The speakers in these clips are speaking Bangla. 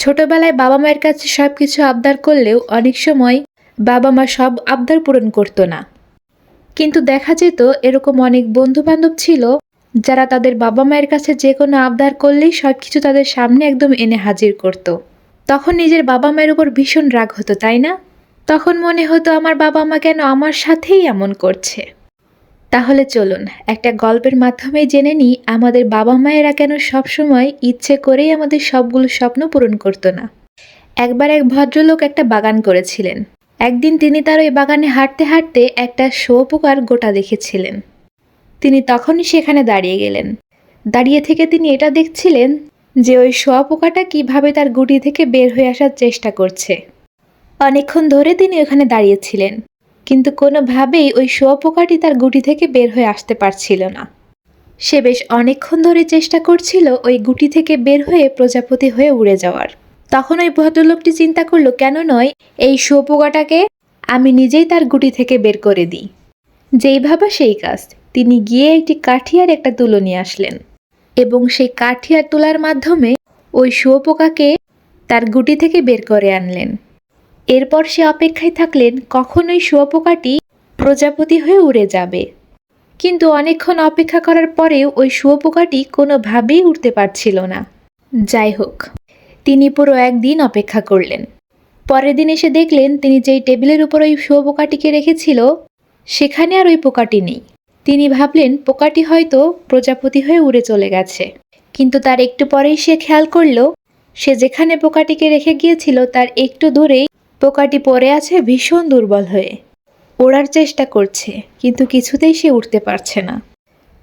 ছোটবেলায় বাবা মায়ের কাছে সব কিছু আবদার করলেও অনেক সময় বাবা মা সব আবদার পূরণ করতো না। কিন্তু দেখা যেত এরকম অনেক বন্ধু বান্ধব ছিল যারা তাদের বাবা মায়ের কাছে যে কোনো আবদার করলেই সব কিছু তাদের সামনে একদম এনে হাজির করত। তখন নিজের বাবা মায়ের উপর ভীষণ রাগ হতো, তাই না? তখন মনে হতো, আমার বাবা মা কেন আমার সাথেই এমন করছে? তাহলে চলুন, একটা গল্পের মাধ্যমে জেনে নিই আমাদের বাবা মায়েরা কেন সবসময় ইচ্ছে করেই আমাদের সবগুলো স্বপ্ন পূরণ করতো না। একবার এক ভদ্রলোক একটা বাগান করেছিলেন। একদিন তিনি তার ওই বাগানে হাঁটতে হাঁটতে একটা শুয়োপোকার গোটা দেখেছিলেন। তিনি তখনই সেখানে দাঁড়িয়ে গেলেন। দাঁড়িয়ে থেকে তিনি এটা দেখছিলেন যে ওই শুয়োপোকাটা কীভাবে তার গুটি থেকে বের হয়ে আসার চেষ্টা করছে। অনেকক্ষণ ধরে তিনি ওখানে দাঁড়িয়েছিলেন কিন্তু কোনোভাবেই ওই শুয়োপোকাটি তার গুটি থেকে বের হয়ে আসতে পারছিল না। সে বেশ অনেকক্ষণ ধরে চেষ্টা করছিল ওই গুটি থেকে বের হয়ে প্রজাপতি হয়ে উড়ে যাওয়ার। তখন ওই ভদ্রলোকটি চিন্তা করল, কেন নয়, এই শুয়োপোকাটাকে আমি নিজেই তার গুটি থেকে বের করে দিই। যেই ভাবা সেই কাজ। তিনি গিয়ে একটি কাঠিয়ার একটা তুলো নিয়ে আসলেন এবং সেই কাঠিয়ার তোলার মাধ্যমে ওই শুয়োপোকাকে তার গুটি থেকে বের করে আনলেন। এরপর সে অপেক্ষায় থাকলেন কখন ওই শুয়োপোকাটি প্রজাপতি হয়ে উড়ে যাবে। কিন্তু অনেকক্ষণ অপেক্ষা করার পরেও ওই শুয়োপোকাটি কোনোভাবেই উঠতে পারছিল না। যাই হোক, তিনি পুরো একদিন অপেক্ষা করলেন। পরের দিন এসে দেখলেন, তিনি যেই টেবিলের উপর ওই শুয়োপোকাটিকে রেখেছিল, সেখানে আর ওই পোকাটি নেই। তিনি ভাবলেন, পোকাটি হয়তো প্রজাপতি হয়ে উড়ে চলে গেছে। কিন্তু তার একটু পরেই সে খেয়াল করল, সে যেখানে পোকাটিকে রেখে গিয়েছিল, তার একটু দূরেই পোকাটি পড়ে আছে ভীষণ দুর্বল হয়ে। ওড়ার চেষ্টা করছে, কিন্তু কিছুতেই সে উঠতে পারছে না।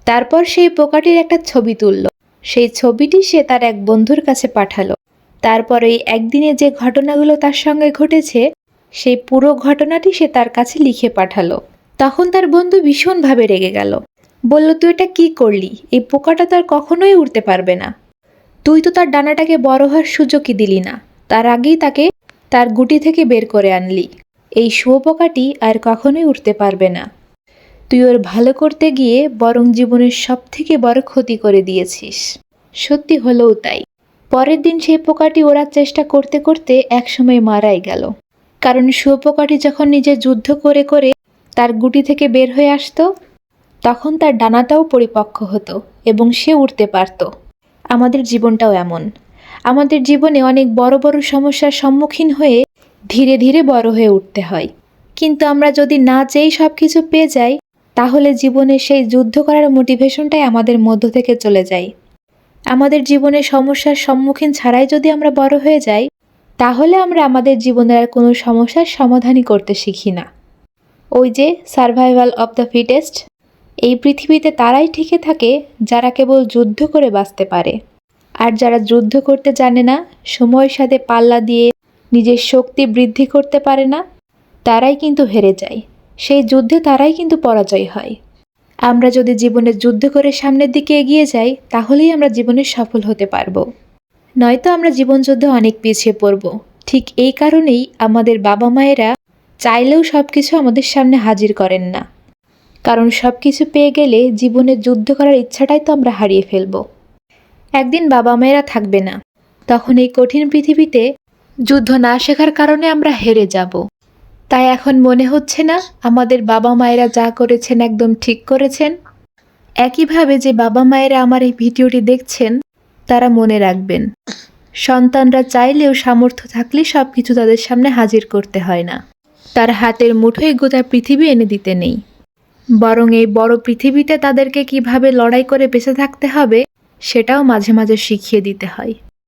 তারপর সেই পোকাটির একটা ছবি তুলল। সেই ছবিটি সে তার এক বন্ধুর কাছে পাঠালো। তারপর এই একদিনে যে ঘটনাগুলো তার সঙ্গে ঘটেছে, সেই পুরো ঘটনাটি সে তার কাছে লিখে পাঠালো। তখন তার বন্ধু ভীষণভাবে রেগে গেল। বলল, তুই এটা কি করলি? এই পোকাটা তার কখনোই উড়তে পারবে না। তুই তো তার ডানাটাকে বড় হওয়ার সুযোগই দিলি না। তার আগেই তাকে তার গুটি থেকে বের করে আনলি। এই শুয়োপোকাটি আর কখনোই উঠতে পারবে না। তুই ওর ভালো করতে গিয়ে বরং জীবনের সব থেকে বড় ক্ষতি করে দিয়েছিস। সত্যি হলেও তাই। পরের দিন সেই পোকাটি ওড়ার চেষ্টা করতে করতে একসময় মারাই গেল। কারণ শুয়োপোকাটি যখন নিজে যুদ্ধ করে করে তার গুটি থেকে বের হয়ে আসতো, তখন তার ডানাটাও পরিপক্ক হতো এবং সে উঠতে পারত। আমাদের জীবনটাও এমন। আমাদের জীবনে অনেক বড় বড় সমস্যার সম্মুখীন হয়ে ধীরে ধীরে বড় হয়ে উঠতে হয়। কিন্তু আমরা যদি না চেয়েই সব কিছু পেয়ে যাই, তাহলে জীবনে সেই যুদ্ধ করার মোটিভেশনটাই আমাদের মধ্য থেকে চলে যায়। আমাদের জীবনে সমস্যার সম্মুখীন ছাড়াই যদি আমরা বড় হয়ে যাই, তাহলে আমরা আমাদের জীবনের আর কোনো সমস্যার সমাধানই করতে শিখি না। ওই যে সার্ভাইভাল অব দ্য ফিটেস্ট এই পৃথিবীতে তারাই টিকে থাকে যারা কেবল যুদ্ধ করে বাঁচতে পারে। আর যারা যুদ্ধ করতে জানে না, সময়ের সাথে পাল্লা দিয়ে নিজের শক্তি বৃদ্ধি করতে পারে না, তারাই কিন্তু হেরে যায়। সেই যুদ্ধে তারাই কিন্তু পরাজয় হয়। আমরা যদি জীবনে যুদ্ধ করে সামনের দিকে এগিয়ে যাই, তাহলেই আমরা জীবনে সফল হতে পারব। নয়তো আমরা জীবনযুদ্ধে অনেক পিছিয়ে পড়ব। ঠিক এই কারণেই আমাদের বাবা মায়েরা চাইলেও সব কিছু আমাদের সামনে হাজির করেন না। কারণ সব কিছু পেয়ে গেলে জীবনে যুদ্ধ করার ইচ্ছাটাই তো আমরা হারিয়ে ফেলব। একদিন বাবা মায়েরা থাকবে না। তখন এই কঠিন পৃথিবীতে যুদ্ধ না শেখার কারণে আমরা হেরে যাব। তাই এখন মনে হচ্ছে না আমাদের বাবা মায়েরা যা করেছেন একদম ঠিক করেছেন। একইভাবে যে বাবা মায়েরা আমার এই ভিডিওটি দেখছেন, তারা মনে রাখবেন, সন্তানরা চাইলেও সামর্থ্য থাকলে সব কিছু তাদের সামনে হাজির করতে হয় না। তার হাতের মুঠোয় গোটা পৃথিবী এনে দিতে নেই। বরং এই বড় পৃথিবীতে তাদেরকে কীভাবে লড়াই করে বেঁচে থাকতে হবে সেটাও মাঝে মাঝে শিখিয়ে দিতে হয়।